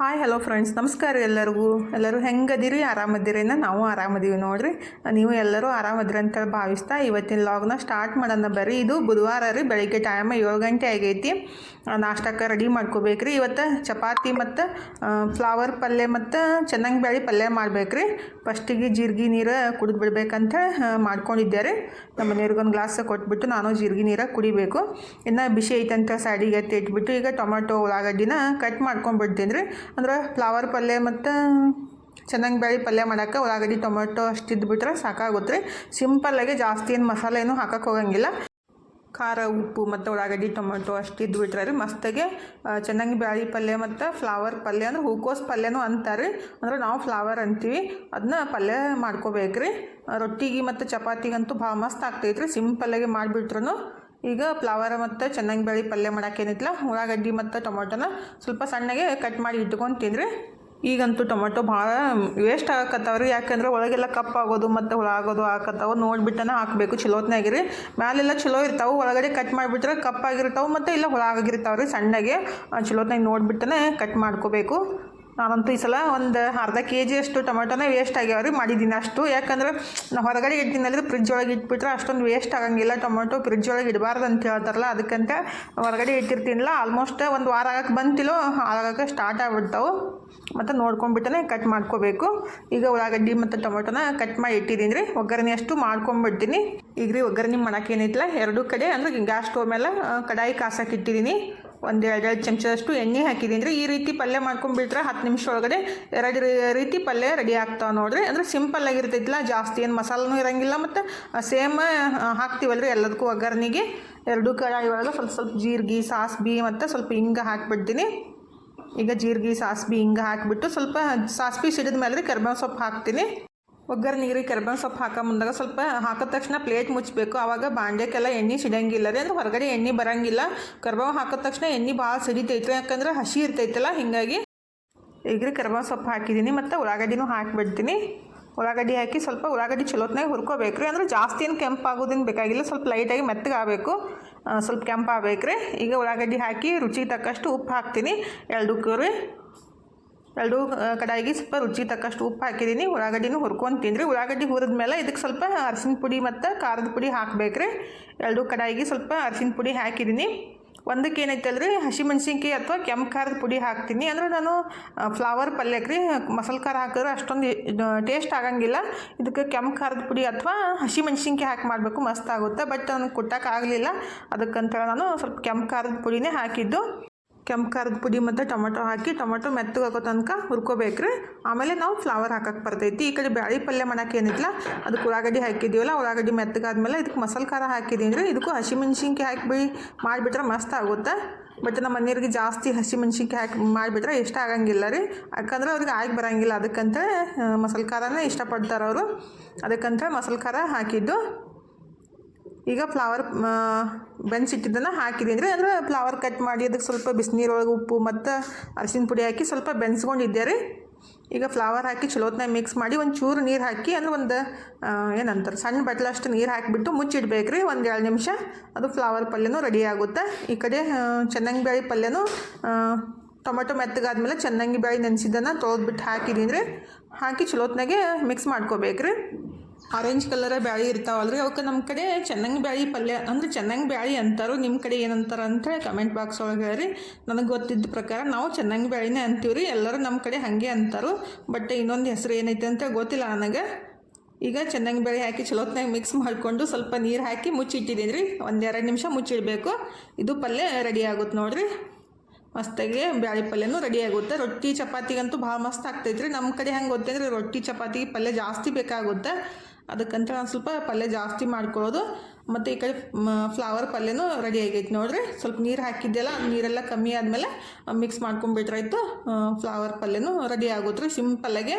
Hi hello friends ನಮಸ್ಕಾರ ಎಲ್ಲರಿಗೂ. ಎಲ್ಲರೂ ಹೆಂಗದಿರಿ? ಆರಾಮದಿರೇನ ನಾವು ಆರಾಮದೀವಿ ನೋಡ್ರಿ. ನೀವು ಎಲ್ಲರೂ ಆರಾಮದಿರಿ ಅಂತ ಭಾವಿಸ್ತಾ ಇವತ್ತಿನ ಲಾಗ್ನ ಸ್ಟಾರ್ಟ್ ಮಾಡೋಣ ಬರ್ರಿ. ಇದು ಬುಧವಾರ ರೀ, ಬೆಳಿಗ್ಗೆ ಟೈಮ್ ಏಳು ಗಂಟೆ ಆಗೈತಿ. ನಾಷ್ಟಕ್ಕೆ ರೆಡಿ ಮಾಡ್ಕೋಬೇಕ್ರಿ. ಇವತ್ತು ಚಪಾತಿ ಮತ್ತು ಫ್ಲವರ್ ಪಲ್ಯ ಮತ್ತು ಚೆನ್ನಾಗಿ ಬೇಳೆ ಪಲ್ಯ ಮಾಡ್ಬೇಕ್ರಿ. ಫಸ್ಟಿಗೆ ಜೀರಿಗೆ ನೀರು ಕುಡಿದು ಬಿಡ್ಬೇಕಂತ ಮಾಡ್ಕೊಂಡಿದ್ದೆ ರೀ ನಮ್ಮ ನೀರಿಗೊಂದು ಗ್ಲಾಸ್ ಕೊಟ್ಬಿಟ್ಟು ನಾನು ಜೀರಿಗೆ ನೀರು ಕುಡಿಬೇಕು. ಇನ್ನು ಬಿಸಿ ಐತಂತ ಸೈಡಿಗೆ ಎತ್ತಿ ಇಟ್ಬಿಟ್ಟು ಈಗ ಟೊಮೆಟೊ, ಉಳ್ಳಾಗಡ್ಡಿನ ಕಟ್ ಮಾಡ್ಕೊಂಡ್ಬಿಡ್ತೀನಿ ರೀ ಅಂದ್ರೆ ಫ್ಲವರ್ ಪಲ್ಯ ಮತ್ತು ಚೆನ್ನಾಗಿ ಬೇಳೆ ಪಲ್ಯ ಮಾಡೋಕ್ಕೆ ಉಳ್ಳಾಗಡ್ಡಿ, ಟೊಮೆಟೊ ಅಷ್ಟು ಬಿಟ್ರೆ ಸಾಕಾಗುತ್ತೆ. ರೀ ಸಿಂಪಲ್ಲಾಗಿ ಜಾಸ್ತಿ ಏನು ಮಸಾಲೆ ಏನು ಹಾಕಕ್ಕೆ ಹೋಗಂಗಿಲ್ಲ. ಖಾರ, ಉಪ್ಪು ಮತ್ತು ಉಳ್ಳಾಗಡ್ಡಿ, ಟೊಮೆಟೊ ಅಷ್ಟು ಬಿಟ್ರೆ ರೀ ಮಸ್ತಾಗೆ ಚೆನ್ನಾಗಿ ಬ್ಯಾಳಿ ಪಲ್ಯ ಮತ್ತು ಫ್ಲವರ್ ಪಲ್ಯ ಅಂದ್ರೆ ಹೂಕೋಸ್ ಪಲ್ಯನೂ ಅಂತಾರೆ. ರೀ ಅಂದ್ರೆ ನಾವು ಫ್ಲವರ್ ಅಂತೀವಿ. ಅದನ್ನ ಪಲ್ಯ ಮಾಡ್ಕೋಬೇಕು ರೀ ರೊಟ್ಟಿಗೆ ಮತ್ತು ಚಪಾತಿಗಂತೂ ಭಾಳ ಮಸ್ತ್ ಆಗ್ತೈತೆ ರೀ ಸಿಂಪಲ್ಲಾಗಿ ಮಾಡಿಬಿಟ್ರು ಈಗ ಫ್ಲವರ್ ಮತ್ತು ಚೆನ್ನಾಗಿ ಬೇಳೆ ಪಲ್ಯ ಮಾಡೋಕ್ಕೇನಿತ್ತಲ್ಲ ಉಳ್ಳಾಗಡ್ಡಿ ಮತ್ತು ಟೊಮೊಟೊನ ಸ್ವಲ್ಪ ಸಣ್ಣಗೆ ಕಟ್ ಮಾಡಿ ಇಟ್ಕೊಂಡು ತಿಂದರೆ ಈಗಂತೂ ಟೊಮೊಟೊ ಭಾಳ ವೇಸ್ಟ್ ಆಗಕತ್ತಾವ್ರಿ. ಯಾಕಂದ್ರೆ ಒಳಗೆಲ್ಲ ಕಪ್ಪಾಗೋದು ಮತ್ತು ಹುಳ ಆಗೋದು ಹಾಕತ್ತವು ನೋಡ್ಬಿಟ್ಟನ ಹಾಕಬೇಕು. ಚಲೋತ್ನಾಗಿರಿ ಮ್ಯಾಲೆಲ್ಲ ಚಲೋ ಇರ್ತಾವೆ. ಒಳಗಡೆ ಕಟ್ ಮಾಡಿಬಿಟ್ರೆ ಕಪ್ಪಾಗಿರ್ತಾವೆ ಮತ್ತು ಇಲ್ಲ ಹುಳ ಆಗಿರ್ತಾವ್ರಿ ಸಣ್ಣಗೆ. ಚಲೋತ್ನಾಗಿ ನೋಡ್ಬಿಟ್ಟನೆ ಕಟ್ ಮಾಡ್ಕೋಬೇಕು. ನಾನಂತೂ ಈ ಸಲ ಒಂದು ಅರ್ಧ ಕೆ ಜಿ ಅಷ್ಟು ಟೊಮೆಟೊನೇ ವೇಸ್ಟ್ ಆಗ್ಯಾವ ರೀ ಮಾಡಿದ್ದೀನಿ ಅಷ್ಟು. ಯಾಕಂದ್ರೆ ನಾವು ಹೊರಗಡೆ ಇಡ್ತೀನಲ್ರಿ ಫ್ರಿಜ್ ಒಳಗೆ ಇಟ್ಬಿಟ್ರೆ ಅಷ್ಟೊಂದು ವೇಸ್ಟ್ ಆಗಂಗಿಲ್ಲ, ಟೊಮೆಟೊ ಫ್ರಿಜ್ ಒಳಗೆ ಇಡಬಾರ್ದು ಅಂತ ಹೇಳ್ತಾರಲ್ಲ, ಅದಕ್ಕಂತ ಹೊರಗಡೆ ಇಟ್ಟಿರ್ತೀನಲ್ಲ. ಆಲ್ಮೋಸ್ಟ್ ಒಂದು ವಾರ ಆಗಕ್ಕೆ ಬಂತಿಲ್ಲೋ ಆಗಕ್ಕೆ ಸ್ಟಾರ್ಟ್ ಆಗಿಬಿಡ್ತಾವೆ. ಮತ್ತು ನೋಡ್ಕೊಂಡ್ಬಿಟ್ಟನೆ ಕಟ್ ಮಾಡ್ಕೋಬೇಕು. ಈಗ ಉಳ್ಳಾಗಡ್ಡಿ ಮತ್ತು ಟೊಮೆಟೊನ ಕಟ್ ಮಾಡಿ ಇಟ್ಟಿದ್ದೀನಿ ರೀ, ಒಗ್ಗರಣೆ ಅಷ್ಟು ಮಾಡ್ಕೊಂಬಿಡ್ತೀನಿ. ಈಗ ರೀ ಒಗ್ಗರಣೆ ಮಾಡೋಕ್ಕೇನಿಲ್ಲ ಎರಡೂ ಕಡೆ, ಅಂದ್ರೆ ಗ್ಯಾಸ್ ಸ್ಟೋವ್ ಮೇಲೆ ಕಡಾಯಿ ಕಾಸಕ್ಕೆ ಇಟ್ಟಿದ್ದೀನಿ ಒಂದು ಎರಡು ಎರಡು ಚಮಚದಷ್ಟು ಎಣ್ಣೆ ಹಾಕಿದ್ದೀನಿ ರೀ ಈ ರೀತಿ ಪಲ್ಯ ಮಾಡ್ಕೊಂಡ್ಬಿಟ್ರೆ ಹತ್ತು ನಿಮಿಷ ಒಳಗಡೆ ಎರಡು ರೀತಿ ಪಲ್ಯ ರೆಡಿ ಆಗ್ತಾವೆ ನೋಡ್ರಿ. ಅಂದರೆ ಸಿಂಪಲ್ ಆಗಿರ್ತೈತಿಲ್ಲ ಜಾಸ್ತಿ ಏನು ಮಸಾಲನೂ ಇರಂಗಿಲ್ಲ ಮತ್ತು ಸೇಮ್ ಹಾಕ್ತೀವಲ್ರಿ ಎಲ್ಲದಕ್ಕೂ ಒಗ್ಗರಣೆಗೆ. ಎರಡು ಕಡಾಯಿ ಒಳಗೆ ಸ್ವಲ್ಪ ಸ್ವಲ್ಪ ಜೀರಿಗೆ, ಸಾಸ್ಬಿ ಮತ್ತು ಸ್ವಲ್ಪ ಹಿಂಗೆ ಹಾಕಿಬಿಡ್ತೀನಿ. ಈಗ ಜೀರಿಗೆ, ಸಾಸ್ಬಿ ಹಿಂಗೆ ಹಾಕಿಬಿಟ್ಟು ಸ್ವಲ್ಪ ಸಾಸ್ಬಿ ಸಿಡಿದ ಮೇಲೆ ರೀ ಕರ್ಬೇವು ಸೊಪ್ಪು ಹಾಕ್ತೀನಿ. ಒಗ್ಗರಣೆಗೆ ನೀರಿ ಕರ್ಬೇವಿನ ಸೊಪ್ಪು ಹಾಕೋ ಮುಂದಾಗ ಸ್ವಲ್ಪ ಹಾಕಿದ ತಕ್ಷಣ ಪ್ಲೇಟ್ ಮುಚ್ಚಬೇಕು ಆವಾಗ ಬಾಂಡ್ಯಕ್ಕೆಲ್ಲ ಎಣ್ಣೆ ಸಿಡಂಗಿಲ್ಲ ರೀ. ಅಂದ್ರೆ ಹೊರಗಡೆ ಎಣ್ಣೆ ಬರಂಗಿಲ್ಲ. ಕರ್ಬೇವು ಹಾಕಿದ ತಕ್ಷಣ ಎಣ್ಣೆ ಭಾಳ ಸಿಡಿತೈತ್ರಿ. ಯಾಕಂದ್ರೆ ಹಸಿ ಇರ್ತೈತಲ್ಲ, ಹಿಂಗಾಗಿ ಈಗ ರೀ ಕರ್ಬೇವು ಸೊಪ್ಪು ಹಾಕಿದ್ದೀನಿ. ಮತ್ತು ಉಳ್ಳಾಗಡ್ಡಿನೂ ಹಾಕಿಬಿಡ್ತೀನಿ. ಉಳ್ಳಾಗಡ್ಡಿ ಹಾಕಿ ಸ್ವಲ್ಪ ಉಳ್ಳಾಗಡ್ಡಿ ಚಲೋತ್ನಾಗೆ ಹುರ್ಕೋಬೇಕು ರೀ ಅಂದ್ರೆ ಜಾಸ್ತಿ ಏನು ಕೆಂಪು ಆಗೋದೇನು ಬೇಕಾಗಿಲ್ಲ. ಸ್ವಲ್ಪ ಲೈಟಾಗಿ ಮೆತ್ತಗಾಗಬೇಕು. ಸ್ವಲ್ಪ ಕೆಂಪು ಆಗ್ಬೇಕು ಈಗ ಉಳ್ಳಾಗಡ್ಡಿ ಹಾಕಿ ರುಚಿಗೆ ತಕ್ಕಷ್ಟು ಉಪ್ಪು ಹಾಕ್ತೀನಿ. ಎರಡಕ್ಕೂ ರೀ ಎರಡು ಕಡಾಯಿಗೆ ಸ್ವಲ್ಪ ರುಚಿ ತಕ್ಕಷ್ಟು ಉಪ್ಪು ಹಾಕಿದ್ದೀನಿ. ಉಳ್ಳಾಗಡ್ಡಿನೂ ಹುರ್ಕೊಂಡು ತಿಂದ್ರಿ. ಉಳ್ಳಾಗಡ್ಡಿ ಹುರಿದ ಮೇಲೆ ಇದಕ್ಕೆ ಸ್ವಲ್ಪ ಅರಸಿನ ಪುಡಿ ಮತ್ತು ಖಾರದ ಪುಡಿ ಹಾಕಬೇಕ್ರಿ. ಎರಡು ಕಡಾಯಿಗೆ ಸ್ವಲ್ಪ ಅರಸಿನ ಪುಡಿ ಹಾಕಿದ್ದೀನಿ. ಒಂದಕ್ಕೆ ಏನೈತಲ್ಲ ರೀ ಹಸಿಮೆಣ್ಸಿನ್ಕಾಯಿ ಅಥವಾ ಕೆಂಪು ಖಾರದ ಪುಡಿ ಹಾಕ್ತೀನಿ. ಅಂದ್ರೆ ನಾನು ಫ್ಲವರ್ ಪಲ್ಯಕ್ಕೆ ರೀ, ಮಸಾಲೆ ಖಾರ ಹಾಕಿದ್ರೆ ಅಷ್ಟೊಂದು ಟೇಸ್ಟ್ ಆಗಂಗಿಲ್ಲ. ಇದಕ್ಕೆ ಕೆಂಪು ಖಾರದ ಪುಡಿ ಅಥವಾ ಹಸಿಮೆಣ್ಸಿನ್ಕಾಯಿ ಹಾಕಿ ಮಾಡಬೇಕು. ಮಸ್ತ್ ಆಗುತ್ತೆ. ಬಟ್ ನನಗೆ ಕುಟ್ಟಕ್ಕಾಗಲಿಲ್ಲ ಅದಕ್ಕಂತ ನಾನು ಸ್ವಲ್ಪ ಕೆಂಪು ಖಾರದ ಪುಡಿನೇ ಹಾಕಿದ್ದು. ಕೆಂಪು ಖಾರದ ಪುಡಿ ಮತ್ತು ಟೊಮೊಟೊ ಹಾಕಿ ಟೊಮೆಟೊ ಮೆತ್ತಗಾಗೋ ತನಕ ಹುರ್ಕೋಬೇಕು ರೀ ಆಮೇಲೆ ನಾವು ಫ್ಲವರ್ ಹಾಕಕ್ಕೆ ಬರ್ತೈತಿ. ಈ ಕಡೆ ಬ್ಯಾಳಿ ಪಲ್ಯ ಮಾಡಕ್ಕೆ ಏನಿಲ್ಲ. ಅದಕ್ಕೆ ಉಳ್ಳಾಗಡ್ಡಿ ಹಾಕಿದ್ದೀವಲ್ಲ, ಉಳ್ಳಾಗಡ್ಡಿ ಮೆತ್ತಗಾದ್ಮೇಲೆ ಇದಕ್ಕೆ ಮಸಾಲೆ ಖಾರ ಹಾಕಿದ್ದೀನಿ ರೀ. ಇದಕ್ಕೂ ಹಸಿಮೆಣ್ಸಿನ್ಕಾಯಿ ಹಾಕಿ ಮಾಡಿಬಿಟ್ರೆ ಮಸ್ತ್ ಆಗುತ್ತೆ. ಬಟ್ ನಮ್ಮ ಮನೆಯವ್ರಿಗೆ ಜಾಸ್ತಿ ಹಸಿಮೆಣ್ಸಿನ್ಕಾಯಿ ಹಾಕಿ ಮಾಡಿಬಿಟ್ರೆ ಇಷ್ಟ ಆಗಂಗಿಲ್ಲ ರೀ. ಯಾಕಂದ್ರೆ ಅವ್ರಿಗೆ ಆಗಿ ಬರಂಗಿಲ್ಲ. ಅದಕ್ಕಂತ ಮಸಾಲೆ ಖಾರನೇ ಇಷ್ಟಪಡ್ತಾರೆ ಅವರು ಅದಕ್ಕಂತ ಮಸಾಲೆ ಖಾರ ಹಾಕಿದ್ದು. ಈಗ ಫ್ಲವರ್ ಬೆನ್ಸಿಟ್ಟಿದ್ದನ್ನು ಹಾಕಿದ್ದೀನಿ ಅಂದರೆ ಅಂದರೆ ಫ್ಲವರ್ ಕಟ್ ಮಾಡಿ ಅದಕ್ಕೆ ಸ್ವಲ್ಪ ಬಿಸಿನೀರೊಳಗೆ ಉಪ್ಪು ಮತ್ತು ಅರಿಶಿನ ಪುಡಿ ಹಾಕಿ ಸ್ವಲ್ಪ ಬೆನ್ಸ್ಕೊಂಡಿದ್ದೆ ರೀ. ಈಗ ಫ್ಲವರ್ ಹಾಕಿ ಚಲೋತ್ನಾಗ ಮಿಕ್ಸ್ ಮಾಡಿ ಒಂದು ಚೂರು ನೀರು ಹಾಕಿ ಅಂದ್ರೆ ಒಂದು ಏನಂತಾರೆ, ಸಣ್ಣ ಬಟ್ಲಷ್ಟು ನೀರು ಹಾಕಿಬಿಟ್ಟು ಮುಚ್ಚಿಡ್ಬೇಕು ರೀ ಒಂದು ಎರಡು ನಿಮಿಷ. ಅದು ಫ್ಲವರ್ ಪಲ್ಯನೂ ರೆಡಿ ಆಗುತ್ತೆ. ಈ ಕಡೆ ಚೆನ್ನಂಗಿ ಬೇಳೆ ಪಲ್ಯನೂ ಟೊಮೆಟೊ ಮೆತ್ತಗಾದ್ಮೇಲೆ ಚೆನ್ನಾಗಿ ಬೇಳೆ ನೆನೆಸಿದ್ದನ್ನು ತೊಳೆದ್ಬಿಟ್ಟು ಹಾಕಿದ್ದೀನಿ ರೀ. ಹಾಕಿ ಚಲೋತ್ನಾಗೆ ಮಿಕ್ಸ್ ಮಾಡ್ಕೋಬೇಕು ರೀ. ಆರೆಂಜ್ ಕಲರ ಬ್ಯಾಳಿ ಇರ್ತಾವಲ್ರಿ? ಅವಕ್ಕೆ ನಮ್ಮ ಕಡೆ ಚೆನ್ನಾಗಿ ಬ್ಯಾಳಿ ಪಲ್ಯ, ಅಂದ್ರೆ ಚೆನ್ನಾಗಿ ಬ್ಯಾಳಿ ಅಂತಾರೋ ನಿಮ್ಮ ಕಡೆ ಏನಂತಾರ ಅಂತೇಳಿ ಕಮೆಂಟ್ ಬಾಕ್ಸ್ ಒಳಗೆ ಹೇಳ್ರಿ. ನನಗೆ ಗೊತ್ತಿದ್ದ ಪ್ರಕಾರ ನಾವು ಚೆನ್ನಾಗಿ ಬ್ಯಾಳಿನೇ ಅಂತೀವಿ ರೀ ಎಲ್ಲರೂ ನಮ್ಮ ಕಡೆ ಹಾಗೆ ಅಂತಾರೋ. ಬಟ್ ಇನ್ನೊಂದು ಹೆಸರು ಏನೈತೆ ಅಂತ ಗೊತ್ತಿಲ್ಲ ನನಗೆ. ಈಗ ಚೆನ್ನಾಗಿ ಬ್ಯಾಳಿ ಹಾಕಿ ಚಲೋತ್ನಾಗ ಮಿಕ್ಸ್ ಮಾಡಿಕೊಂಡು ಸ್ವಲ್ಪ ನೀರು ಹಾಕಿ ಮುಚ್ಚಿಟ್ಟಿದ್ದೀನಿ ರೀ. ಒಂದೆರಡು ನಿಮಿಷ ಮುಚ್ಚಿಡಬೇಕು. ಇದು ಪಲ್ಯ ರೆಡಿ ಆಗುತ್ತೆ ನೋಡಿರಿ. ಮಸ್ತಾಗಿ ಬ್ಯಾಳಿ ಪಲ್ಯನೂ ರೆಡಿ ಆಗುತ್ತೆ. ರೊಟ್ಟಿ ಚಪಾತಿಗಂತೂ ಭಾಳ ಮಸ್ತ್ ಆಗ್ತೈತೆ ರೀ ನಮ್ಮ ಕಡೆ ಹೆಂಗೆ ಗೊತ್ತಂದ್ರೆ ರೊಟ್ಟಿ ಚಪಾತಿಗೆ ಪಲ್ಯ ಜಾಸ್ತಿ ಬೇಕಾಗುತ್ತೆ. ಅದಕ್ಕಂತ ನಾನು ಸ್ವಲ್ಪ ಪಲ್ಯ ಜಾಸ್ತಿ ಮಾಡ್ಕೊಳ್ಳೋದು. ಮತ್ತು ಈ ಕಡೆ ಫ್ಲವರ್ ಪಲ್ಯನೂ ರೆಡಿ ಆಗೈತೆ ನೋಡಿರಿ. ಸ್ವಲ್ಪ ನೀರು ಹಾಕಿದ್ದೆಲ್ಲ ನೀರೆಲ್ಲ ಕಮ್ಮಿ ಆದಮೇಲೆ ಮಿಕ್ಸ್ ಮಾಡ್ಕೊಂಬಿಟ್ರಾಯ್ತು ಫ್ಲವರ್ ಪಲ್ಯನೂ ರೆಡಿ ಆಗುತ್ತೆ ರೀ. ಸಿಂಪಲ್ಲಾಗೆ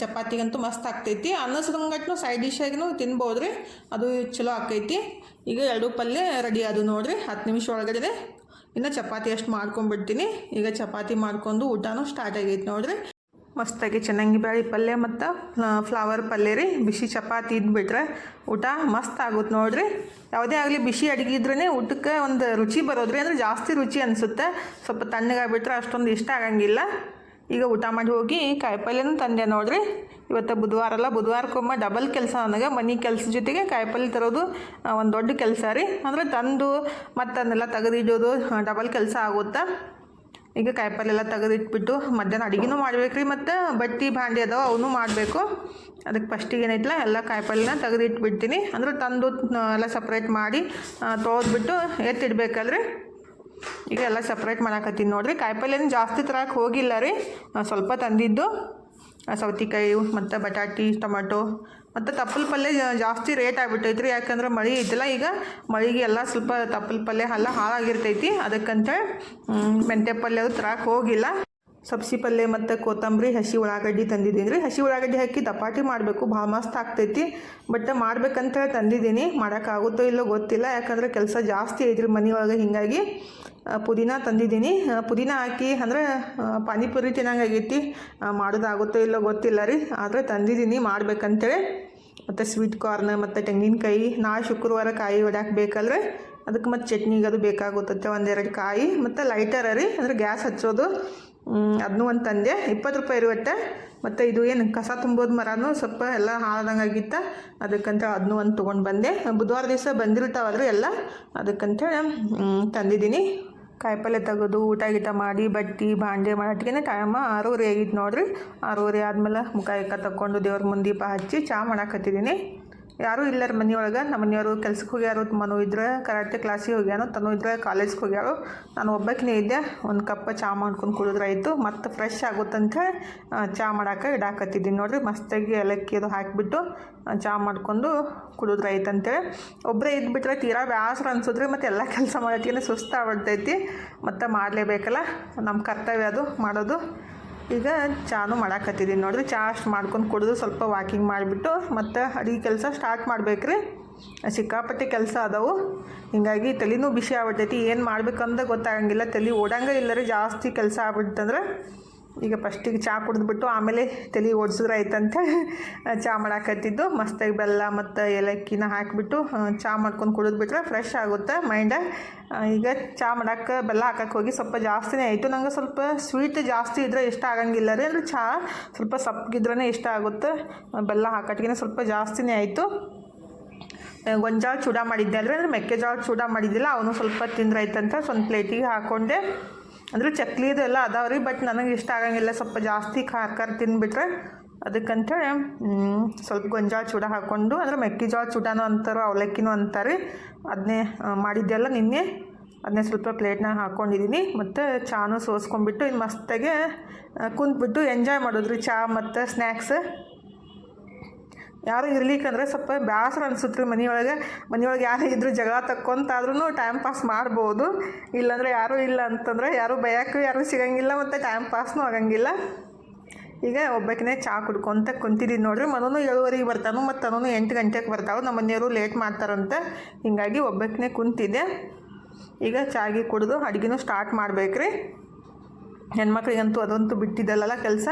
ಚಪಾತಿಗಂತೂ ಮಸ್ತ್ ಆಗ್ತೈತಿ. ಅನ್ನ ಸಂಗಟ್ನು ಸೈಡ್ ಡಿಶ್ ತಿನ್ಬೋದು ರೀ ಅದು ಚಲೋ ಆಕೈತಿ ಈಗ ಎರಡು ಪಲ್ಯ ರೆಡಿ ಅದು ನೋಡಿರಿ. ಹತ್ತು ನಿಮಿಷ ಒಳಗಡೆ ಇನ್ನು ಚಪಾತಿ ಅಷ್ಟು ಮಾಡ್ಕೊಂಡ್ಬಿಡ್ತೀನಿ. ಈಗ ಚಪಾತಿ ಮಾಡ್ಕೊಂಡು ಊಟನೂ ಸ್ಟಾರ್ಟ್ ಆಗೈತೆ ನೋಡ್ರಿ. ಮಸ್ತಾಗಿ ಚೆನ್ನಾಗಿ ಬ್ಯಾಳಿ ಪಲ್ಯ ಮತ್ತು ಫ್ಲವರ್ ಪಲ್ಯ ರೀ, ಬಿಸಿ ಚಪಾತಿ ಇದ್ಬಿಟ್ರೆ ಊಟ ಮಸ್ತ್ ಆಗುತ್ತೆ ನೋಡ್ರಿ. ಯಾವುದೇ ಆಗಲಿ ಬಿಸಿ ಅಡುಗೆ ಇದ್ರೇ ಊಟಕ್ಕೆ ಒಂದು ರುಚಿ ಬರೋದ್ರಿ. ಅಂದರೆ ಜಾಸ್ತಿ ರುಚಿ ಅನಿಸುತ್ತೆ. ಸ್ವಲ್ಪ ತಣ್ಣಗಾಗ್ಬಿಟ್ರೆ ಅಷ್ಟೊಂದು ಇಷ್ಟ ಆಗಂಗಿಲ್ಲ. ಈಗ ಊಟ ಮಾಡಿ ಹೋಗಿ ಕಾಯಿಪಲ್ಯನೂ ತಂದೆ ನೋಡ್ರಿ. ಇವತ್ತು ಬುಧವಾರ ಅಲ್ಲ, ಬುಧವಾರಕ್ಕೊಮ್ಮೆ ಡಬಲ್ ಕೆಲಸ ನನಗೆ. ಮನೆ ಕೆಲಸ ಜೊತೆಗೆ ಕಾಯಿಪಲ್ಲೆ ತರೋದು ಒಂದು ದೊಡ್ಡ ಕೆಲಸ ರೀ. ಅಂದರೆ ತಂದು ಮತ್ತು ಅದನ್ನೆಲ್ಲ ತೆಗೆದಿಡೋದು ಡಬಲ್ ಕೆಲಸ ಆಗುತ್ತಾ? ಈಗ ಕಾಯಿಪಲ್ಲೆ ಎಲ್ಲ ತೆಗೆದಿಟ್ಬಿಟ್ಟು ಮಧ್ಯಾಹ್ನ ಅಡುಗೆನೂ ಮಾಡ್ಬೇಕು ರೀ ಮತ್ತು. ಬಟ್ಟೆ, ಭಾಂಡೆ ಅದಾವ ಅವನು ಮಾಡಬೇಕು. ಅದಕ್ಕೆ ಫಸ್ಟಿಗೆ ಏನೈತಲ್ಲ, ಎಲ್ಲ ಕಾಯಿಪಲ್ಲೆನ ತೆಗೆದಿಟ್ಬಿಡ್ತೀನಿ. ಅಂದ್ರೆ ತಂದು ಎಲ್ಲ ಸಪ್ರೇಟ್ ಮಾಡಿ ತೊಳೆದ್ಬಿಟ್ಟು ಎತ್ತಿಡ್ಬೇಕಲ್ರಿ ಈಗ ಎಲ್ಲ ಸಪ್ರೇಟ್ ಮಾಡಾಕತ್ತೀನಿ ನೋಡಿರಿ. ಕಾಯಿಪಲ್ಲೆನೂ ಜಾಸ್ತಿ ತರಕ್ಕೆ ಹೋಗಿಲ್ಲ ರೀ. ಸ್ವಲ್ಪ ತಂದಿದ್ದು. ಸೌತೆಕಾಯಿ, ಮತ್ತು ಬಟಾಟಿ, ಟೊಮೆಟೊ, ಮತ್ತು ತಪ್ಪಲ ಪಲ್ಯ ಜಾಸ್ತಿ ರೇಟ್ ಆಗಿಬಿಟ್ಟೈತ್ರಿ. ಯಾಕಂದ್ರೆ ಮಳೆ ಐತಲ್ಲ ಈಗ. ಮಳೆಗೆ ಎಲ್ಲ ಸ್ವಲ್ಪ ತಪ್ಪಲ ಪಲ್ಯ ಎಲ್ಲ ಹಾಳಾಗಿರ್ತೈತಿ. ಅದಕ್ಕಂತ ಮೆಂತ್ಯ ಪಲ್ಯ ಅದು ತರಕ್ಕೆ ಹೋಗಿಲ್ಲ. ಸಬ್ಸಿ ಪಲ್ಯ ಮತ್ತು ಕೊತ್ತಂಬರಿ, ಹಸಿ ಉಳ್ಳಾಗಡ್ಡಿ ತಂದಿದ್ದೀನಿ ರೀ. ಹಸಿ ಉಳ್ಳಾಗಡ್ಡಿ ಹಾಕಿ ದಪಾಟಿ ಮಾಡಬೇಕು. ಭಾಳ ಮಸ್ತ್ ಆಗ್ತೈತಿ. ಬಟ್ ಮಾಡ್ಬೇಕಂತ ತಂದಿದ್ದೀನಿ. ಮಾಡೋಕ್ಕಾಗುತ್ತೋ ಇಲ್ಲೋ ಗೊತ್ತಿಲ್ಲ. ಯಾಕಂದ್ರೆ ಕೆಲಸ ಜಾಸ್ತಿ ಐತ್ರಿ ಮನೆಯೊಳಗೆ. ಹೀಗಾಗಿ ಪುದೀನ ತಂದಿದ್ದೀನಿ. ಪುದೀನ ಹಾಕಿ, ಅಂದ್ರೆ ಪಾನಿಪುರಿ ಆಗೈತಿ. ಮಾಡೋದಾಗುತ್ತೋ ಇಲ್ಲೋ ಗೊತ್ತಿಲ್ಲ ರೀ, ಆದರೆ ತಂದಿದ್ದೀನಿ, ಮಾಡ್ಬೇಕಂತೇಳಿ. ಮತ್ತು ಸ್ವೀಟ್ ಕಾರ್ನ್ ಮತ್ತು ತೆಂಗಿನಕಾಯಿ, ನಾಳೆ ಶುಕ್ರವಾರ ಕಾಯಿ ಒಡ್ಯಾಕೆ ಬೇಕಲ್ರಿ ಅದಕ್ಕೆ ಮತ್ತು ಚಟ್ನಿಗೆ ಅದು ಬೇಕಾಗುತ್ತಂತೆ, ಒಂದೆರಡು ಕಾಯಿ, ಮತ್ತು ಲೈಟರ್ ರೀ, ಅಂದರೆ ಗ್ಯಾಸ್ ಹಚ್ಚೋದು. ಅದನ್ನೂ ಒಂದು ತಂದೆ, ಇಪ್ಪತ್ತು ರೂಪಾಯಿ ಇರುವಟ್ಟೆ. ಮತ್ತು ಇದು ಏನು ಕಸ ತುಂಬೋದು ಮರನೂ ಸ್ವಲ್ಪ ಎಲ್ಲ ಹಾಳಾದಂಗೆ ಆಗಿತ್ತ, ಅದಕ್ಕಂತ ಅದನ್ನೂ ಒಂದು ತೊಗೊಂಡು ಬಂದೆ. ಬುಧವಾರ ದಿವಸ ಬಂದಿರ್ತಾವಲ್ರಿ ಎಲ್ಲ, ಅದಕ್ಕಂತೇಳಿ ತಂದಿದ್ದೀನಿ. ಕಾಯಿಪಲ್ಯ ತೆಗೆದು ಊಟ ಗೀಟ ಮಾಡಿ, ಬಟ್ಟಿ, ಭಾಂಡೆ ಮಾಡೋಟ್ಟಿಗೆ ಟೈಮ ಆರೂವರೆ ಆಗಿತ್ತು ನೋಡ್ರಿ. ಆರೂವರೆ ಆದಮೇಲೆ ಮುಖ ಇಕ್ಕ ತಕ್ಕೊಂಡು ದೇವ್ರ ಮುಂದೆ ದೀಪ ಹಚ್ಚಿ ಚಾ ಮಾಡಾಕತ್ತಿದ್ದೀನಿ ಯಾರೂ ಇಲ್ಲರ ಮನೆಯೊಳಗೆ. ನಮ್ಮ ಮನೆಯವರು ಕೆಲ್ಸಕ್ಕೆ ಹೋಗ್ಯಾರು ಮನು ಇದ್ರೆ ಕರಾಟೆ ಕ್ಲಾಸಿಗೆ ಹೋಗ್ಯಾನು ತನು ಇದ್ರೆ ಕಾಲೇಜ್ಗೆ ಹೋಗ್ಯಾರು ನಾನು ಒಬ್ಬಕ್ಕೆ ಇದ್ದೆ. ಒಂದು ಕಪ್ಪ ಚಾ ಮಾಡ್ಕೊಂಡು ಕುಡಿದ್ರಾಯ್ತು. ಮತ್ತು ಫ್ರೆಶ್ ಆಗುತ್ತಂತ ಚಹಾ ಚಾ ಮಾಡಾಕ ಇಡಾಕತ್ತಿದ್ದೀನಿ ನೋಡಿರಿ. ಮಸ್ತಾಗಿ ಏಲಕ್ಕಿ ಅದು ಹಾಕಿಬಿಟ್ಟು ಚಹಾ ಮಾಡ್ಕೊಂಡು ಕುಡಿದ್ರಾಯ್ತು ಅಂತೇಳಿ ಒಬ್ಬರೇ ಇದ್ಬಿಟ್ರೆ ತೀರಾ ಬೇಸರ ಅನ್ಸಿದ್ರೆ. ಮತ್ತು ಎಲ್ಲ ಕೆಲಸ ಮಾಡೋತ್ತಿಗೆ ಸುಸ್ತಾಗ್ಬಿಡ್ತೈತಿ ಮತ್ತು ಮಾಡಲೇಬೇಕಲ್ಲ. ನಮ್ಮ ಕರ್ತವ್ಯ ಅದು, ಮಾಡೋದು. ಈಗ ಚಾನು ಮಾಡಾಕತ್ತಿದ್ದೀನಿ ನೋಡ್ರಿ, ಚಾ ಅಷ್ಟು ಮಾಡ್ಕೊಂಡು ಕುಡಿದು ಸ್ವಲ್ಪ ವಾಕಿಂಗ್ ಮಾಡಿಬಿಟ್ಟು ಮತ್ತು ಅಡುಗೆ ಕೆಲಸ ಸ್ಟಾರ್ಟ್ ಮಾಡ್ಬೇಕ್ರಿ. ಸಿಕ್ಕಾಪಟ್ಟೆ ಕೆಲಸ ಅದಾವು. ಹಿಂಗಾಗಿ ತಲೆನೂ ಬಿಸಿ ಆಗ್ಬಿಟ್ಟೈತಿ. ಏನು ಮಾಡ್ಬೇಕಂದ ಗೊತ್ತಾಗಂಗಿಲ್ಲ. ತಲೆ ಓಡಂಗ ಇಲ್ಲ ರೀ ಜಾಸ್ತಿ ಕೆಲಸ ಆಗ್ಬಿಡ್ತಂದ್ರೆ ಈಗ ಫಸ್ಟಿಗೆ ಚಹಾ ಕುಡಿದ್ಬಿಟ್ಟು ಆಮೇಲೆ ತಲೆ ಓಡಿಸಿದ್ರೆ ಆಯ್ತಂತೆ ಚಹಾ ಮಾಡಾಕತ್ತಿದ್ದು. ಮಸ್ತಾಗಿ ಬೆಲ್ಲ ಮತ್ತು ಏಲಕ್ಕಿನ ಹಾಕಿಬಿಟ್ಟು ಚಹಾ ಮಾಡ್ಕೊಂಡು ಕುಡಿದ್ಬಿಟ್ರೆ ಫ್ರೆಶ್ ಆಗುತ್ತೆ ಮೈಂಡ ಈಗ ಚಹಾ ಮಾಡಕ್ಕೆ ಬೆಲ್ಲ ಹಾಕಕ್ಕೆ ಹೋಗಿ ಸ್ವಲ್ಪ ಜಾಸ್ತಿನೇ ಆಯಿತು. ನಂಗೆ ಸ್ವಲ್ಪ ಸ್ವೀಟ್ ಜಾಸ್ತಿ ಇದ್ದರೆ ಇಷ್ಟ ಆಗಂಗಿಲ್ಲ ರೀ. ಅಂದರೆ ಚಹಾ ಸ್ವಲ್ಪ ಸಪ್ಪಗಿದ್ರೇ ಇಷ್ಟ ಆಗುತ್ತೆ. ಬೆಲ್ಲ ಹಾಕಟ್ಗಿನ ಸ್ವಲ್ಪ ಜಾಸ್ತಿನೇ ಆಯಿತು. ಗೊಂಜಾಳ ಚೂಡ ಮಾಡಿದ್ದೆ ಅಂದರೆ ಮೆಕ್ಕೆಜೋಳ ಚೂಡ ಮಾಡಿದ್ದಿಲ್ಲ, ಅವನು ಸ್ವಲ್ಪ ತಿಂದ್ರಾಯ್ತಂತ ಒಂದು ಪ್ಲೇಟಿಗೆ ಹಾಕ್ಕೊಂಡೆ ಅಂದರೆ ಚಕ್ಲಿದು ಎಲ್ಲ ಅದಾವ ರೀ ಬಟ್ ನನಗೆ ಇಷ್ಟ ಆಗಂಗಿಲ್ಲ. ಸ್ವಲ್ಪ ಜಾಸ್ತಿ ಖಾರ ತಿಂದ್ಬಿಟ್ರೆ ಅದಕ್ಕಂತೇಳಿ ಸ್ವಲ್ಪ ಗೊಂಜಾಳ ಚೂಡ ಹಾಕ್ಕೊಂಡು ಅಂದರೆ ಮೆಕ್ಕೆಜೋಳ ಚೂಡನೂ ಅಂತಾರೋ, ಅವಲಕ್ಕಿನೂ ಅಂತಾರೆ ಅದನ್ನೇ ಮಾಡಿದ್ದೆಲ್ಲ ನಿನ್ನೆ ಅದನ್ನೇ ಸ್ವಲ್ಪ ಪ್ಲೇಟ್ನಾಗ ಹಾಕ್ಕೊಂಡಿದ್ದೀನಿ ಮತ್ತು ಚಾನು ಸೋಸ್ಕೊಂಡ್ಬಿಟ್ಟು ಇನ್ನು ಮಸ್ತಾಗೆ ಕುಂತ್ಬಿಟ್ಟು ಎಂಜಾಯ್ ಮಾಡೋದ್ರಿ ಚಾ ಮತ್ತು ಸ್ನ್ಯಾಕ್ಸ್ ಯಾರು ಇರ್ಲಿಕ್ಕಂದ್ರೆ ಸ್ವಲ್ಪ ಬೇಸರ ಅನ್ಸುತ್ತೆ ಮನೆಯೊಳಗೆ. ಮನೆಯೊಳಗೆ ಯಾರು ಇದ್ರೂ ಜಗಳ ತಕ್ಕೊಂತಾದ್ರೂ ಟೈಮ್ ಪಾಸ್ ಮಾಡ್ಬೋದು. ಇಲ್ಲಾಂದರೆ ಯಾರೂ ಇಲ್ಲ ಅಂತಂದ್ರೆ ಯಾರೂ ಬಯಕ್ಕೂ ಯಾರೂ ಸಿಗಂಗಿಲ್ಲ ಮತ್ತು ಟೈಮ್ ಪಾಸ್ನೂ ಆಗಂಗಿಲ್ಲ. ಈಗ ಒಬ್ಬಕಿನೇ ಚಾ ಕುಡ್ಕೊಂತ ಕುಂತಿದ್ದೀನಿ ನೋಡ್ರಿ. ಮನೂ ಏಳುವರೆಗೆ ಬರ್ತಾನು ಮತ್ತು ತನೂ ಎಂಟು ಗಂಟೆಗೆ ಬರ್ತಾವೆ. ನಮ್ಮ ಮನೆಯವರು ಲೇಟ್ ಮಾಡ್ತಾರಂತೆ. ಹಿಂಗಾಗಿ ಒಬ್ಬಕಿನೇ ಕುಂತಿದ್ದೆ. ಈಗ ಚಾಗಿ ಕುಡಿದು ಅಡುಗೆನೂ ಸ್ಟಾರ್ಟ್ ಮಾಡ್ಬೇಕ್ರಿ. ಹೆಣ್ಮಕ್ಳಿಗಂತೂ ಅದಂತೂ ಬಿಟ್ಟಿದ್ದಲ್ಲ ಕೆಲಸ.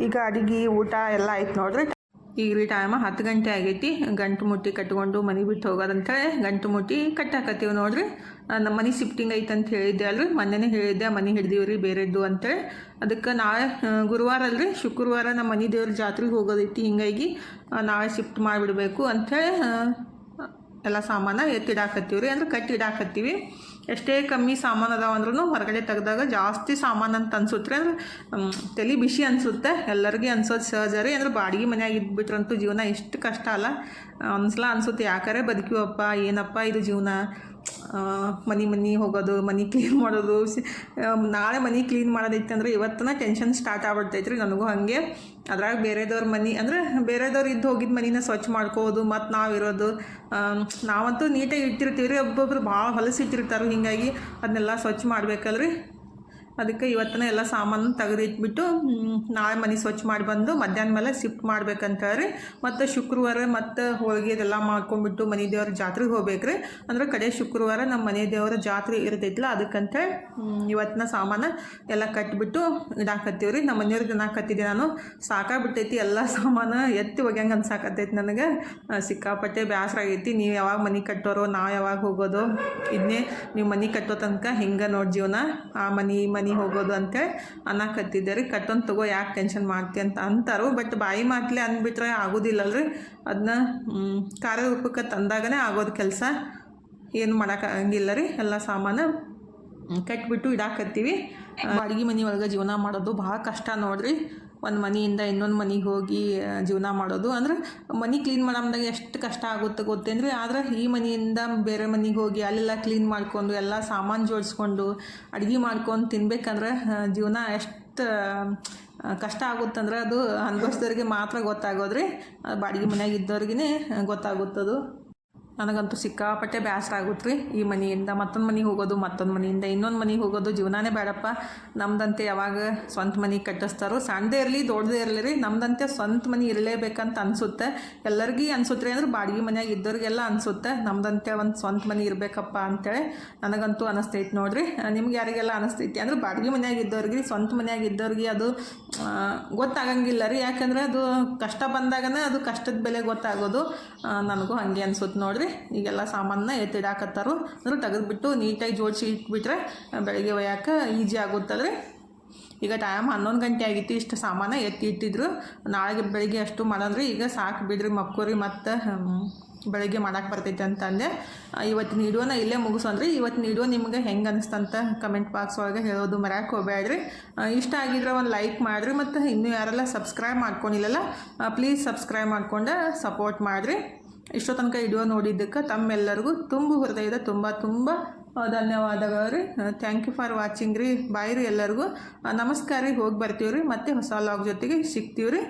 ಈಗ ಅಡುಗೆ, ಊಟ ಎಲ್ಲ ಆಯ್ತು ನೋಡ್ರಿ. ಈಗ ರೀ ಟೈಮ ಹತ್ತು ಗಂಟೆ ಆಗೈತಿ. ಗಂಟು ಮುಟ್ಟಿ ಕಟ್ಕೊಂಡು ಮನೆ ಬಿಟ್ಟು ಹೋಗೋದಂತೇಳಿ ಗಂಟು ಮುಟ್ಟಿ ಕಟ್ಟಾಕತ್ತೀವಿ ನೋಡ್ರಿ. ನಮ್ಮ ಮನೆ ಶಿಫ್ಟಿಂಗ್ ಐತೆ ಅಂತ ಹೇಳಿದ್ದೆ ಅಲ್ರಿ. ಮೊನ್ನೆನೇ ಹೇಳಿದ್ದೆ ಮನೆ ರೀ ಬೇರೆದ್ದು ಅಂತೇಳಿ ಅದಕ್ಕೆ ನಾಳೆ ಗುರುವಾರ ಅಲ್ರಿ. ಶುಕ್ರವಾರ ನಮ್ಮ ಮನೆ ದೇವ್ರ ಜಾತ್ರೆಗೆ ಹೋಗೋದೈತಿ ಹಿಂಗಾಗಿ ನಾಳೆ ಶಿಫ್ಟ್ ಮಾಡಿಬಿಡ್ಬೇಕು ಅಂಥೇಳಿ ಎಲ್ಲ ಸಾಮಾನು ಎತ್ತಿಡಾಕತ್ತೀವಿ ರೀ ಅಂದ್ರೆ ಕಟ್ಟಿ ಇಡಾಕತ್ತೀವಿ ಎಷ್ಟೇ ಕಮ್ಮಿ ಸಾಮಾನು ಅದಾವ ಅಂದ್ರೂ ಹೊರಗಡೆ ತೆಗೆದಾಗ ಜಾಸ್ತಿ ಸಾಮಾನು ಅಂತ ಅನ್ಸುತ್ತೆ ಅಂದ್ರೆ ತಲೆ ಬಿಸಿ ಅನಿಸುತ್ತೆ, ಎಲ್ಲರಿಗೂ ಅನ್ಸೋದು ಸಹಜ ರೀ. ಅಂದ್ರೆ ಬಾಡಿಗೆ ಮನ್ಯಾಗ ಇದ್ಬಿಟ್ರಂತೂ ಜೀವನ ಎಷ್ಟು ಕಷ್ಟ ಅಲ್ಲ. ಅನ್ಸಲ ಅನ್ಸುತ್ತೆ, ಯಾಕರೆ ಬದುಕಿವಪ್ಪ ಏನಪ್ಪ ಇದು ಜೀವನ? ಮನೆ ಮನೆ ಹೋಗೋದು, ಮನೆ ಕ್ಲೀನ್ ಮಾಡೋದು ನಾಳೆ ಮನೆ ಕ್ಲೀನ್ ಮಾಡೋದೈತೆ ಅಂದ್ರೆ ಇವತ್ತನ ಟೆನ್ಷನ್ ಸ್ಟಾರ್ಟ್ ಆಗ್ಬಿಡ್ತೈತೆ ರೀ ನನಗೂ ಹಾಗೆ. ಅದ್ರಾಗ ಬೇರೆದವ್ರ ಮನೆ ಅಂದರೆ ಬೇರೆದವ್ರು ಇದ್ದು ಹೋಗಿದ್ದ ಮನಿನ ಸ್ವಚ್ಛ ಮಾಡ್ಕೋದು, ಮತ್ತು ನಾವಿರೋದು ನಾವಂತೂ ನೀಟಾಗಿ ಇಟ್ಟಿರ್ತೀವಿ ರೀ ಒಬ್ಬೊಬ್ರು ಭಾಳ ಹೊಲಸಿಟ್ಟಿರ್ತಾರೆ ಹೀಗಾಗಿ ಅದನ್ನೆಲ್ಲ ಸ್ವಚ್ಛ ಮಾಡ್ಬೇಕಲ್ರಿ. ಅದಕ್ಕೆ ಇವತ್ತಿನ ಎಲ್ಲ ಸಾಮಾನು ತೆಗೆದಿಟ್ಬಿಟ್ಟು ನಾಳೆ ಮನೆ ಸ್ವಚ್ಛ ಮಾಡಿ ಬಂದು ಮಧ್ಯಾಹ್ನ ಮೇಲೆ ಶಿಫ್ಟ್ ಮಾಡ್ಬೇಕಂತ ರೀ ಮತ್ತು ಶುಕ್ರವಾರ ಮತ್ತು ಹೋಳಿಗೆ ಇದೆಲ್ಲ ಮಾಡ್ಕೊಂಡ್ಬಿಟ್ಟು ಮನೆ ದೇವ್ರ ಜಾತ್ರೆಗೆ ಹೋಗ್ಬೇಕ್ರಿ. ಅಂದ್ರೆ ಕಡೆ ಶುಕ್ರವಾರ ನಮ್ಮ ಮನೆ ದೇವರ ಜಾತ್ರೆ ಇರ್ತೈತಿಲ್ಲ ಅದಕ್ಕಂತೇಳಿ ಇವತ್ತಿನ ಸಾಮಾನು ಎಲ್ಲ ಕಟ್ಬಿಟ್ಟು ಇಡಾಕತ್ತೀವಿ ರೀ ನಮ್ಮ ಮನೆಯವ್ರಿಗೆ ಇಡಾಕತ್ತಿದ್ದೆ ನಾನು. ಸಾಕಾಗ್ಬಿಟ್ಟೈತಿ, ಎಲ್ಲ ಸಾಮಾನು ಎತ್ತಿ ಒಗ್ಯಂಗೆ ಅನ್ಸಾಕತ್ತೈತಿ ನನಗೆ. ಸಿಕ್ಕಾಪಟ್ಟೆ ಬೇಸರ ಆಗೈತಿ. ನೀವು ಯಾವಾಗ ಮನೆ ಕಟ್ಟೋರೋ, ನಾವು ಯಾವಾಗ ಹೋಗೋದು ಇದನ್ನೇ ನೀವು ಮನೆ ಕಟ್ಟೋ ತನಕ ಹಿಂಗೆ ನೋಡಿ ಜೀವನ. ಆ ಮನೆ ಮನೆ ಮನೆ ಹೋಗೋದು ಅಂತೇಳಿ ಅನ್ನಕತ್ತಿದ್ದೆ ರೀ ಕಟ್ಟೊಂದು ತಗೋ, ಯಾಕೆ ಟೆನ್ಷನ್ ಮಾಡ್ತಿ ಅಂತ ಅಂತಾರು ಬಟ್ ಬಾಯಿ ಮಾತಲೆ ಅಂದ್ಬಿಟ್ರೆ ಆಗೋದಿಲ್ಲಲ್ರಿ. ಅದನ್ನ ಕಾರ್ಯರೂಪಕ್ಕೆ ರೂಪಕ್ಕೆ ತಂದಾಗನೇ ಆಗೋದು ಕೆಲಸ. ಏನು ಮಾಡೋಕ್ಕಾಗಂಗಿಲ್ಲ ರೀ, ಎಲ್ಲ ಸಾಮಾನು ಕಟ್ಬಿಟ್ಟು ಇಡಾಕತ್ತೀವಿ. ಬಾಡಿಗೆ ಮನೆ ಒಳಗೆ ಜೀವನ ಮಾಡೋದು ಭಾಳ ಕಷ್ಟ ನೋಡ್ರಿ. ಒಂದು ಮನೆಯಿಂದ ಇನ್ನೊಂದು ಮನೆಗೆ ಹೋಗಿ ಜೀವನ ಮಾಡೋದು. ಅಂದ್ರೆ ಮನೆ ಕ್ಲೀನ್ ಮಾಡಮ್ದಾಗ ಎಷ್ಟು ಕಷ್ಟ ಆಗುತ್ತೆ ಗೊತ್ತೇನ್ರಿ ಆದ್ರೆ ಈ ಮನೆಯಿಂದ ಬೇರೆ ಮನೆಗೆ ಹೋಗಿ ಅಲ್ಲೆಲ್ಲ ಕ್ಲೀನ್ ಮಾಡ್ಕೊಂಡು, ಎಲ್ಲ ಸಾಮಾನು ಜೋಡಿಸ್ಕೊಂಡು, ಅಡುಗೆ ಮಾಡ್ಕೊಂಡು ತಿನ್ಬೇಕಂದ್ರೆ ಜೀವನ ಎಷ್ಟು ಕಷ್ಟ ಆಗುತ್ತಂದ್ರೆ ಅದು ಅನುಭವಿಸಿದವ್ರಿಗೆ ಮಾತ್ರ ಗೊತ್ತಾಗೋದ್ರಿ. ಬಾಡಿಗೆ ಮನ್ಯಾಗ ಇದ್ದವ್ರಿಗೇ ಗೊತ್ತಾಗುತ್ತದು. ನನಗಂತೂ ಸಿಕ್ಕಾಪಟ್ಟೆ ಬೇಸರ ಆಗುತ್ತೆ ರೀ ಈ ಮನೆಯಿಂದ. ಮತ್ತೊಂದು ಮನೆಗೆ ಹೋಗೋದು, ಮತ್ತೊಂದು ಮನೆಯಿಂದ. ಇನ್ನೊಂದು ಮನೆಗೆ ಹೋಗೋದು ಜೀವನಾನೇ ಬೇಡಪ್ಪ. ನಮ್ದಂತೆ ಯಾವಾಗ ಸ್ವಂತ ಮನೆ ಕಟ್ಟಿಸ್ತಾರೋ, ಸಣ್ಣದೇ ಇರಲಿ, ದೊಡ್ಡದೇ ಇರಲಿ ರೀ, ನಮ್ದಂತೆ ಸ್ವಂತ ಮನೆ ಇರಲೇಬೇಕಂತ ಅನಿಸುತ್ತೆ. ಎಲ್ಲರಿಗೂ ಅನಿಸುತ್ತೆ ರೀ ಅಂದ್ರೆ ಬಾಡಿಗೆ ಮನೆಯಾಗ ಇದ್ದವ್ರಿಗೆಲ್ಲ ಅನಿಸುತ್ತೆ. ನಮ್ದಂತೆ ಒಂದು ಸ್ವಂತ ಮನೆ ಇರಬೇಕಪ್ಪ ಅಂತೇಳಿ ನನಗಂತೂ ಅನಿಸ್ತೈತೆ ನೋಡ್ರಿ. ನಿಮ್ಗೆ ಯಾರಿಗೆಲ್ಲ ಅನಿಸ್ತೈತಿ ಅಂದ್ರೆ ಬಾಡಿಗೆ ಮನೆಯಾಗ ಇದ್ದವ್ರಿಗೆ ಸ್ವಂತ ಮನೆಯಾಗ ಇದ್ದವ್ರಿಗೆ ಅದು ಗೊತ್ತಾಗಂಗಿಲ್ಲ ರೀ. ಯಾಕಂದ್ರೆ ಅದು ಕಷ್ಟ ಬಂದಾಗನೇ ಅದು ಕಷ್ಟದ ಬೆಲೆ ಗೊತ್ತಾಗೋದು. ನನಗೂ ಹಾಗೆ ಅನ್ಸುತ್ತೆ ನೋಡ್ರಿ. ಈಗೆಲ್ಲ ಸಾಮಾನನ್ನ ಎತ್ತಿಡಾಕತ್ತಾರು ಅಂದ್ರೆ ತೆಗೆದುಬಿಟ್ಟು ನೀಟಾಗಿ ಜೋಡಿಸಿ ಇಟ್ಬಿಟ್ರೆ ಬೆಳಗ್ಗೆ ಒಯ್ಯಕ್ಕೆ ಈಜಿ ಆಗುತ್ತಲ್ರಿ ಈಗ ಟೈಮ್ ಹನ್ನೊಂದು ಗಂಟೆ ಆಗಿತ್ತು ಇಷ್ಟು ಸಾಮಾನು ಎತ್ತಿ ಇಟ್ಟಿದ್ರು. ನಾಳೆಗೆ ಬೆಳಿಗ್ಗೆ ಅಷ್ಟು ಮಾಡಂದ್ರೆ ಈಗ ಸಾಕು ಬಿಡ್ರಿ, ಮಕ್ಕೋರಿ ಮತ್ತು ಬೆಳಗ್ಗೆ ಮಾಡಕ್ಕೆ ಬರ್ತೈತೆ ಅಂತಂದೆ ಇವತ್ತು ಇವತ್ತಿನ ವಿಡಿಯೋನ ಇಲ್ಲೇ ಮುಗಿಸೋನ್ರಿ ಇವತ್ತಿನ ವಿಡಿಯೋ ನಿಮ್ಗೆ ಹೆಂಗೆ ಅನಿಸ್ತಂತ ಕಮೆಂಟ್ ಬಾಕ್ಸ್ ಒಳಗೆ ಹೇಳೋದು ಮರ್ಯಾಕೆ ಹೋಗ್ಬೇಡ್ರಿ. ಇಷ್ಟ ಆಗಿದ್ರೆ ಒಂದು ಲೈಕ್ ಮಾಡಿರಿ, ಮತ್ತು ಇನ್ನೂ ಯಾರೆಲ್ಲ ಸಬ್ಸ್ಕ್ರೈಬ್ ಮಾಡ್ಕೊಂಡಿಲ್ಲಲ್ಲ ಪ್ಲೀಸ್ ಸಬ್ಸ್ಕ್ರೈಬ್ ಮಾಡ್ಕೊಂಡು ಸಪೋರ್ಟ್ ಮಾಡಿರಿ. ಇಷ್ಟೋ ತನಕ ವಿಡಿಯೋ ನೋಡಿದ್ದಕ್ಕೆ ತಮ್ಮೆಲ್ಲರಿಗೂ ತುಂಬ ಹೃದಯದ ತುಂಬ ತುಂಬ ಧನ್ಯವಾದಗಳು. ರೀ ಥ್ಯಾಂಕ್ ಯು ಫಾರ್ ವಾಚಿಂಗ್ ರೀ. ಬಾಯ್ ರೀ ಎಲ್ಲರಿಗೂ. ನಮಸ್ಕಾರ ರೀ. ಹೋಗಿ ಬರ್ತೀವಿ ರೀ ಮತ್ತೆ ಹೊಸ ಲಾಗ್ ಜೊತೆಗೆ ಸಿಗ್ತೀವಿ ರೀ